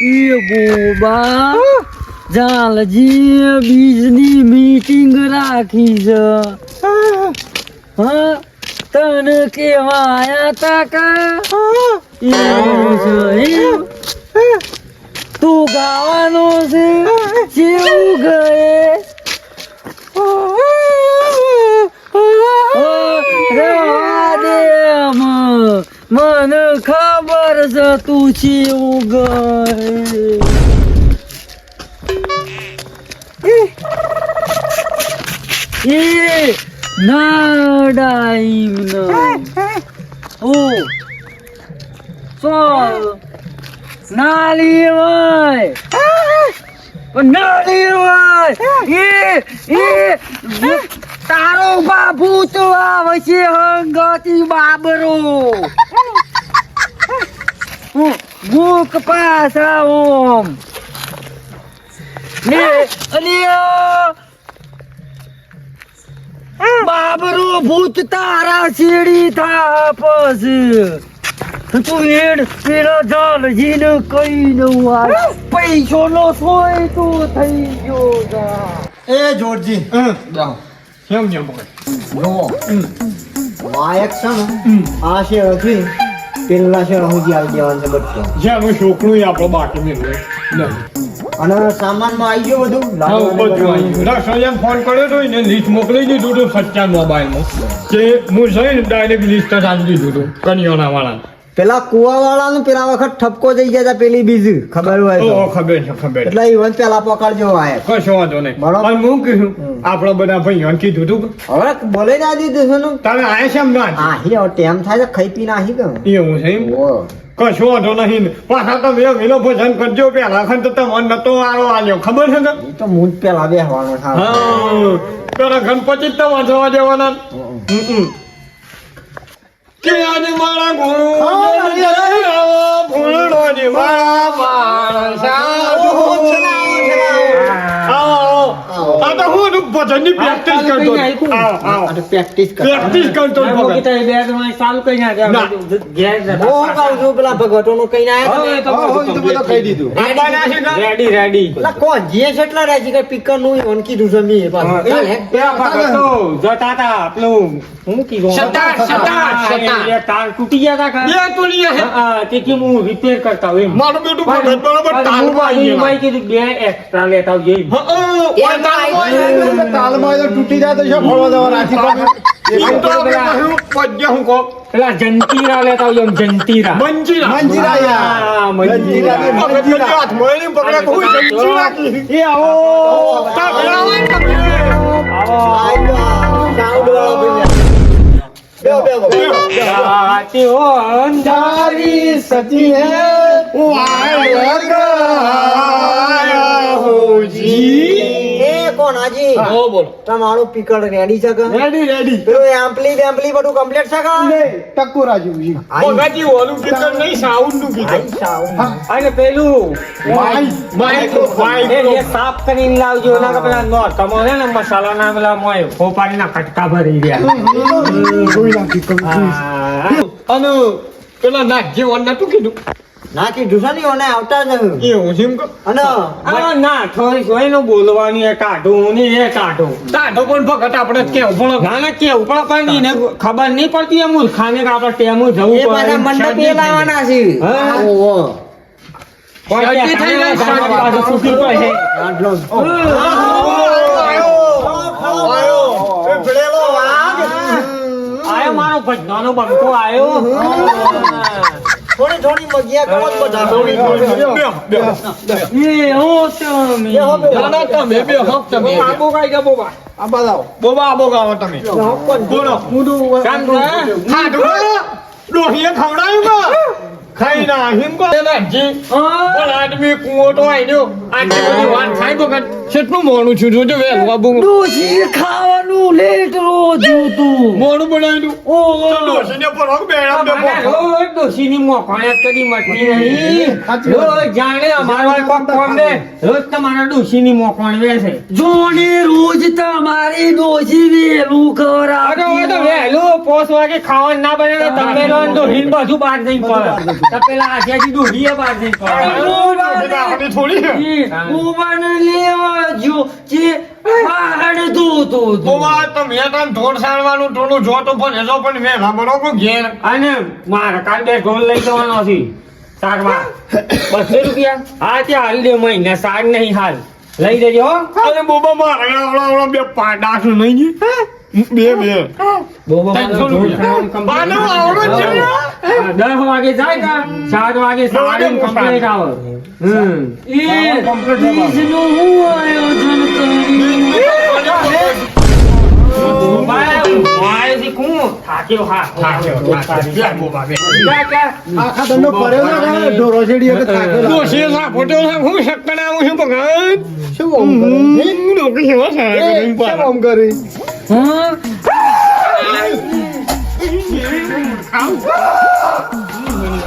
એ બોબા જાલજી બીજની મીટિંગ રાખી છે હા, તને કેવા આયા તા ગાવાનો છે કેવું ગયે રવા દે મ. મને ખબર છે તું ચીવું ગઈ નાડાઈમ ઓ ચાલ. નાલી એ એ તારો બાપુ તો આવે છે હંગતી બાબરો. મુખ પાછા ઓમ. ને અને બાબરો ભૂત તારા શેડી થા પછી તું એડ પેલો જલજી ને કઈ નું આ પૈસો નો સોય તું થઈ ગયો એ જોરજી કેમ કેમ પકડ જો વાયક છે ને આ છે હતી પેલા છે સુધી આવી જવાનું છે બધું જ્યાં હું છોકરું આપણો બાકી મેળવે અને સામાનમાં આવી ગયો બધું બધું આવી ગયું રસોઈયાને ફોન કર્યો તો એને લિસ્ટ મોકલી દીધું હતું સચ્ચા મોબાઈલમાં કે હું જઈને ડાયરેક્ટ લિસ્ટ જ આપી દીધું હતું કનિયોના વાળા પેલા કુવા વાળાનું પેલા વખત ઠપકો જઈ ગયા પેલી બીજી. ખબર હોય તો. ખબર છે ખબર એટલે ઈવન પેલા પકડજો વાયક કશો વાંધો નહીં. બરાબર. પણ હું કીધું આપણો બધા ભાઈઓને કીધું તું. હવે બોલે ના દીધું છે ને તમે આયા છે ના? હી હવે ટેમ થાય છે ખાઈ પી નાહી ગયો. એવું છે એમ? કશો વાંધો નહીં. પાછા તમે વેલો ભજન કરજો. પેલા ખન તો તમને નતો આરો આલ્યો. ખબર છે ને? તો હું જ પેલા બેહવાનો હા. પેલા ગણપતિ જ તો જવા દેવાના. હમ. કે આજે મારા ગુરુ ને મારા માણસા. આ તો હું ભજનની પ્રેક્ટિસ કરતો હતો. આવો, આવો. પ્રેક્ટિસ પ્રેક્ટિસ કરતો હતો. ચાલુ કરી ના. હું કહું છું? પેલા ભગવતોનું કઈ ના આપવાના છે રેડી રેડી કોણ? જે એટલા રહે કે પીકરનું ઈવન કીધું છે મેં પાછું. જતા હતા. પેલું હું કીધું? શતાર, શતાર, શતાર. તાર તૂટી ગયા હતા બે તોડીએ છે. તે કે હું રિપેર કરતા હોય મારું બેટું બરાબર કીધું બે એક્સ્ટ્રા લેતા આવજે હા, હા, ઓય તાલમાં ગયેલા. એમ તો કહ્યું, પદ્ય હું કહું. પેલા જંતીરા લેતા આવજો જંતીરા મંજીરા. મંજીરા. હું મંજીરા. આવો સતી હે એ હો, બોલો. તમારું પીકર રેડી છે કે રેડી, રેડી. પેલું એમ્પલી બેમ્પલી બધું કમ્પ્લીટ છે કે આઈ. ભગાજી ઓલું કીધું નહીં, સાઉન્ડનું કીધું. I sound. અને પેલું માઈક, માઈક, માઈક. એ સાફ કરીને લાવજો ના કે પેલા નોર કમો છે ને મસાલા ના પેલા મોય ખોપારી ના કટકા ભરી ગયા હા. અને પેલા નાગજી ઓન નતું કીધું કીધું છે ઢુસાની ઓને આવતા જ એ છે એમ અને આ ના થોડી કોઈ નો બોલવાની એ કાઢું ને એ કાઢો કાઢો પણ ભગત આપણે જ ઉપણો પણ ના ના કેવું પણ પણ એને ખબર નહીં પડતી એમ ખાને કે આપણે ટેમો જવું એ પાછા એ લાવવાના છે હા. ઓ કોઈ થઈ ગઈ. પાછું છૂટી પડે. આટલો. એ ભેળેલો વાઘ. આયો મારો ભજનાનો બંકો આયો થોડી થોડી મગિયા કરો બધા થોડી, થોડી. બેહો, બેહો. એ હો તમે બેહો, બેહો. ના, ના, તમે બેહો, તમે બેહો. આબો કાઈ ગયા બોબા બોબા આબો ગાવો તમે. બોલો. કામ કરે ખાધું ડોહીએ ખવડાવ્યું કે ખાઈ ના હિમ કો પણ આદમી કુવો તો આઈ ગયો આટલી બધી વાત થાય ભગત કેટલું મોડું છું જોજો વેલું આબુ ડોશી ખાવાનું ખાવાનું લેટ રોજ તું મોડું બનાવ્યું. ઓહો ડોસીને પરોગ બેડા બે અમારે રોજ ડોશીની મોકળે મટતી નહીં. રોજ જાણે અમારો કોક કોમ રોજ તમારા ડોશીની મોકણ વેસે. જોને રોજ તમારી ડોસી વેલું અરે હવે તો વહેલું પોસ વાગે ખાવાનું ના બને તમે ને ડોશીને બહાર જઈને પડે. તપેલા આજે ડોશીએ બહાર નહીં પડે. થોડી ઉબન લેવા જો જે પહાડ દૂધો બોવા તમે તાન ઢોળ સાળવાનું ટોળું જોતો પણ એનો પણ વેલા કો ઘેર. અને મારે કાલ બે લઈ જવાનો છે સારવાર બસો રૂપિયા? હા ત્યાં હાલ દે મહિને સાર નહીં હાલ. લઈ જજો અરે બોબા મારા આવડા બે પાડાસ નહીં જી. બે બે. બોબો. બાનો આવડો છે દસ વાગે જાય કા? સાત વાગે સાડી કમ્પ્લીટ આવે. હમ. એ હું આયોજન ના હું. આમ કરે? હમ,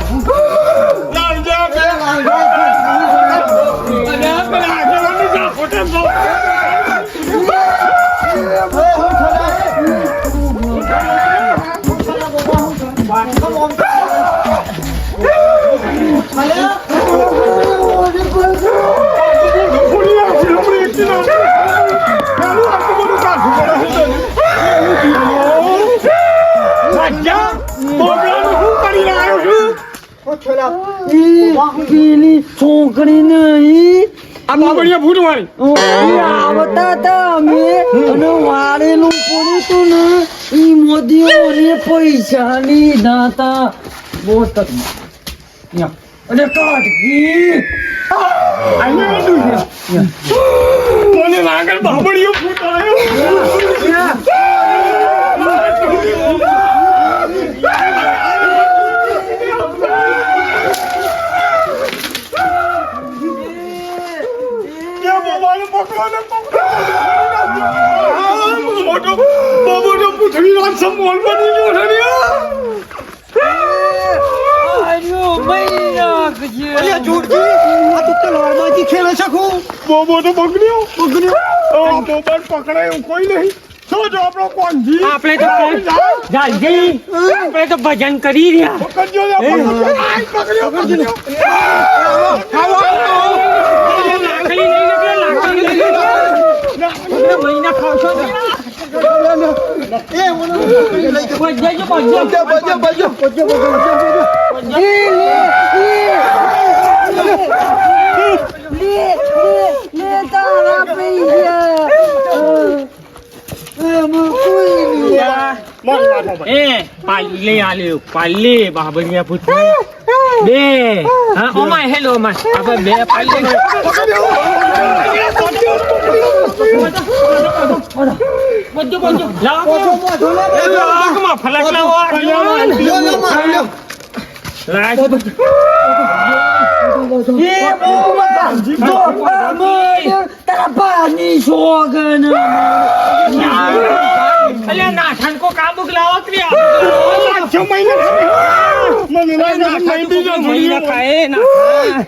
ડોકી પેલી છોકરી નહીં આ બાબડિયા ભૂત મારી આવતા હતા અમે અને વાળેલું પડ્યું તું ને ઈ મોદીઓને પૈસા લીધા હતા મોત અને કાટકી મને લાગે બાબડિયો ભૂત આવ્યો ત્યાં બોબાને પકડો ને પકડો. આ મોટો બાબુનો પૃથ્વીરાજ સંબોલ બની ગયો છે ને આ. આર્યો મહિના કજે અલ્યા, જોરજી, આ તું તલવારમાંથી ખેલે છે ખૂબ. બોબો તો બગડ્યો બગડ્યો આ બોબાને પકડાય એવું કોઈ નહીં શું જો આપણો કોણજી આપણે તો જાલજી આપણે તો ભજન કરી રહ્યા મહિના ખાવશો. તારા પૈસા એમાં કોઈ નહીં મારી વાતો ભાઈ એ પાલી આલ્યો પાલી બાબરિયા પુત્ર બે. હા ઓમાય હેલો ઓમાય આપણે બે પાલી બધું બધું લાવો. એ આગમાં ફલક લાવો લ્યો, લ્યો, મારો, લ્યો. લાવો એ બોબા તો પામય તારા પાની સોગન. અલ્યા નાથન કો કાબુક લાવો ક્રિયા છ મહિને મને લાગે મહિને મહિના જોડ્યો. ખાય ના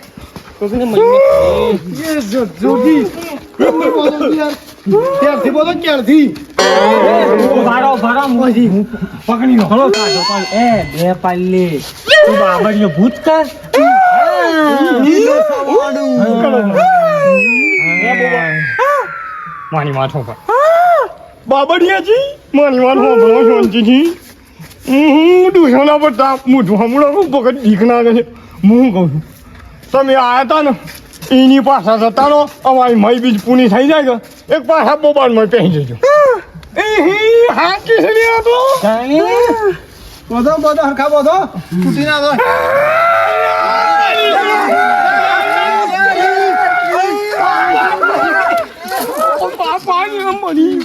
કોકને મહિને? એ, જો, યાર? ક્યારથી બોલો, ક્યારથી? ભારો ભારો મોજી. પકડી લો. હળો કાઢો પણ એ બે પાલ્લી. તું બાબરિયો ભૂત કર. મારી વાત હોભળ. બાબડિયાજી? મારી વાત હોભળો શાંતિથી. હું દુસરા પર તાપ મૂઠું હમણાં પકડ દીક ના છે. હું કહું છું? તમે આવ્યા હતા ને એની પાછા જતા રહો. અમારી મય બીજ પૂરી થઈ જાય કે એક પાછા બોબાનમાં પહેરી જજો. હી, હા કિસરી આ તો. બધો, બધો, હરખા બધો. તૂટી ના. પાણી મળી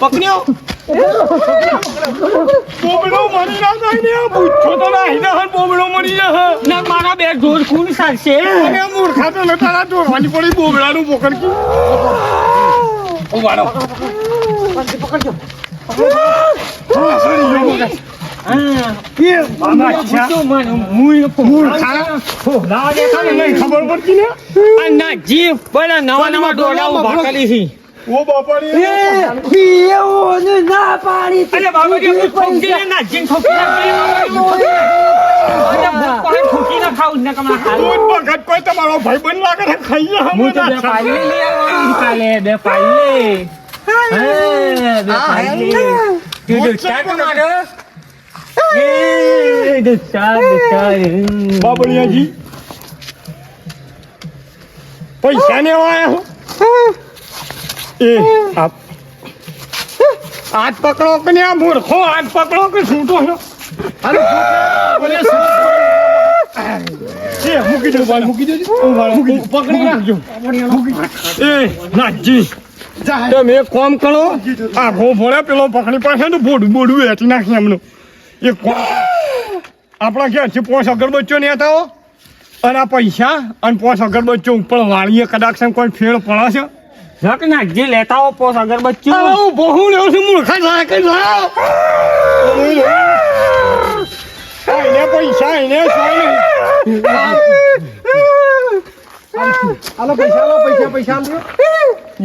પકડ્યો. બોબડો મરી ના જાય ને પૂછો તો ના હિના બોબડો મરી જા ના મારા બે ઢોર ખૂન સારશે અરે મૂર્ખા તો નતા ના દોરવાની પડી બોબડાનું બોકડ કી નહીં ખબર પડતી ને? ના જીવ બધા નવા નવા ડોડા ઊભા કરી છે. ઓ બાપાની પીએઓને ના પાડી તી. અરે બાબા કે ઠોકીને ના જીન ઠોકીને કોઈ ઠોકીને ખાવું ને કમલા બગડ કોઈ તમારો ભાઈ બન લાગે ને ખાઈ લે હું તો બે લઈ આવવાની કાલે બે પાલી હે. બે તું તો મારો એ બાબડિયાજી પૈસા ને આયા હો. એ હાથ પકડો કે ને આ મૂર્ખો હાથ પકડો કે છૂટો છો? એ મૂકી દો ભાઈ મૂકી દેજો. મૂકી પકડી નાખજો એ નાખજી તમે એક કામ કરો. આ ઘો ભોળે પેલો પકડી પાસે ને બોડું બોડું વેચી નાખી એમનું. એ આપણા ઘેરથી પોસ અગરબત્તીઓ ને હતા અને આ પૈસા અને પોસ અગરબચ્ચો ઉપર વાળીએ કદાચ કોઈ ફેર પડે છે જક ના જે લેતા હો પોસ અગરબત્તી હું બહુ લેવું છું મૂર્ખા થાય કઈ લાવ. એને પૈસા એને સોય પૈસા પૈસા પૈસા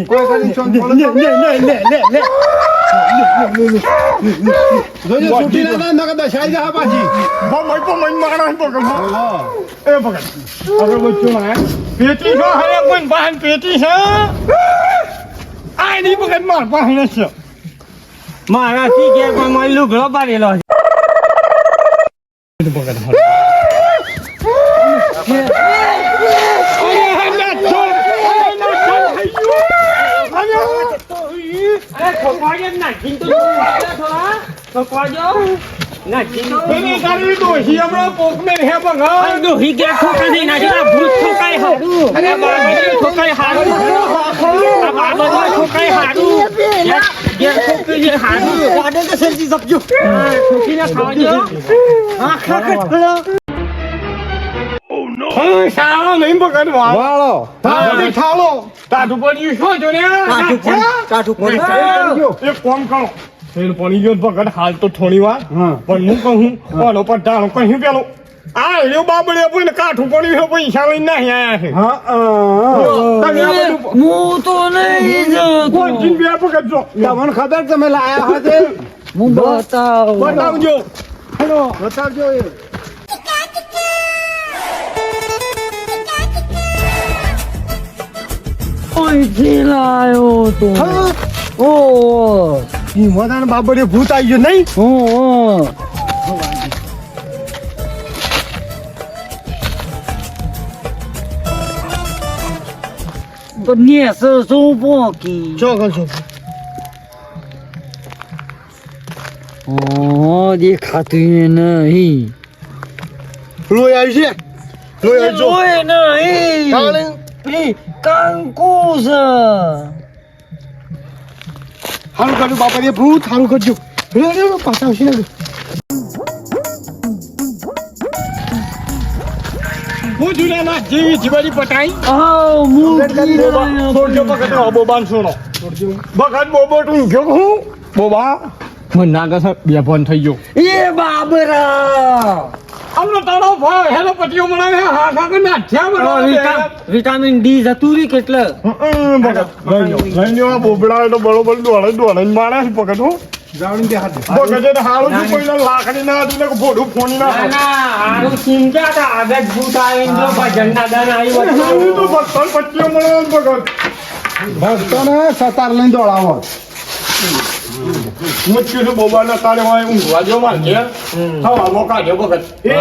કોઈ કરી બોલો લે લે લે લે લે. પેટી છો હરે કોઈ બહાન પેટી છે આ ની પકડ માર પાસે છે. મારા થી કે કોઈ મારી લુગડો બારેલો છે અરે થોડા ખોપાડજો નાખીને એની તારી ડોશી હમણાં પોકને હે બગા અરે ડોહી ગયા ઠોકાઈ નાખી આ ભૂત ઠોકાઈ હારું. અરે બાબાજી ઠોકાઈ હારું આ બાબાજી ઠોકાઈ હારું. ઘેર ઠોકી છે વાડે તો સરજી શકજો હા, ઠોકીને ખાવાજો. આખા કટકળો હા નહીં બગડવા વાળો. તારી ઠાલો તાટુ પડી શું જો ને. એક કામ કરો. ફેર પડી ગયો ભગત હાલ તો થોડી વાર. પણ હું કહું ઓલો પર ટાણો કહ્યું પેલો આ એનો બાબડે પણ કાઠું પડ્યું ગયો પૈસા લઈને નહીં આયા છે. હા હું તો નહીં કોઈ જીન બે જો તમને ખબર તમે લાયા હોય હું. બતાવ. બતાવજો. બતાવજો એ. અહીંથી લાયો તો? ઓ મોદાન બાબરે ભૂત આવી ગયો નહીં? હું તો નેસ શું પોકી? ચોકલ છો ઓ દેખાતું નહીં. લોહી આવી છે? લોહી આવી જો. નહીં. એ છે હારું કરજો બાબડે ભૂત હારું કરજો. પાછા આવશે ને. હું જુના ના જેવી જીવાજી પટાઈ. છોડજો બગડ બોબાન સોનો બગડ બોબો તું ગયો હું બોબા. મને નાગા છે બે ફોન થઈ ગયો. એ બાબરા. આમનો તારો ભાઈ હેલો પટીઓ મળાવે હા કાકા નાઠ્યા બનાવે. વિટામિન ડી જતું રહ્યું કેટલે? લઈ આ બોબડા તો બરોબર દોડે દોડે માણસ પકડ હું. જાવણી બે હાથ. તો હારું છું કોઈને લાકડી ના હતી ને કે ભોડું ફોની ના ના ના હારું ચિંતા હતા. આગળ ભૂત ભજન ના દાન આવ્યું હતું. હતું તો બત્તર પટ્ટીઓ મળે બગડ ભક્તોને સતાર લઈને દોડાવો. હું જ કીધું બોબાના તારે હોય ઊંઘવા જો માર ઘેર હવા મોકા જો બગડ એ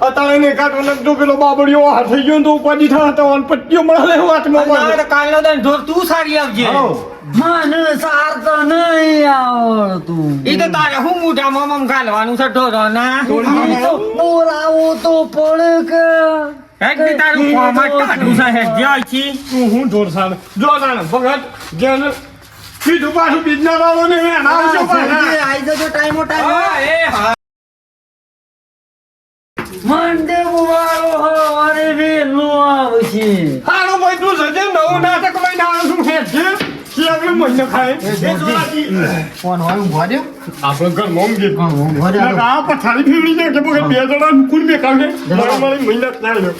અત્યારે ને કાટો ને પેલો બાબડીઓ હાથ થઈ ગયો તો ઉપાડી થા તો અને પટ્ટીઓ મળે વાતમાં ના, બગડ કાલનો દાન ઢોર તું સારી આવજે મને સારતો નહીં આવડતું એ તો તારે હું મોઢામાં મમ ઘાલવાનું છે બોલાવું તો પડે કે હેક તારું છે હેક જે હોય હું હું ઢોર સામે જો ના જેને કીધું પાછું બીજના વાળો ને એના આવજો પાછા. આઈ જજો ટાઈમો ટાઈમ મંડે વાળો હવારે વેલું આવશે. હાલો ભાઈ તું સજે નવું નાટક લઈને આવ્યો છું? હે છે શિયાળે મહિને ખાય. એ જોરાજી. ફોન હોય ઊભા દે આપણે ઘર મોમ ગીત ઊભા દે આ પથારી ફેરવી જાય કે બે જણા કુલ બે કાઢે મારી મારી મહિના ચાલ્યો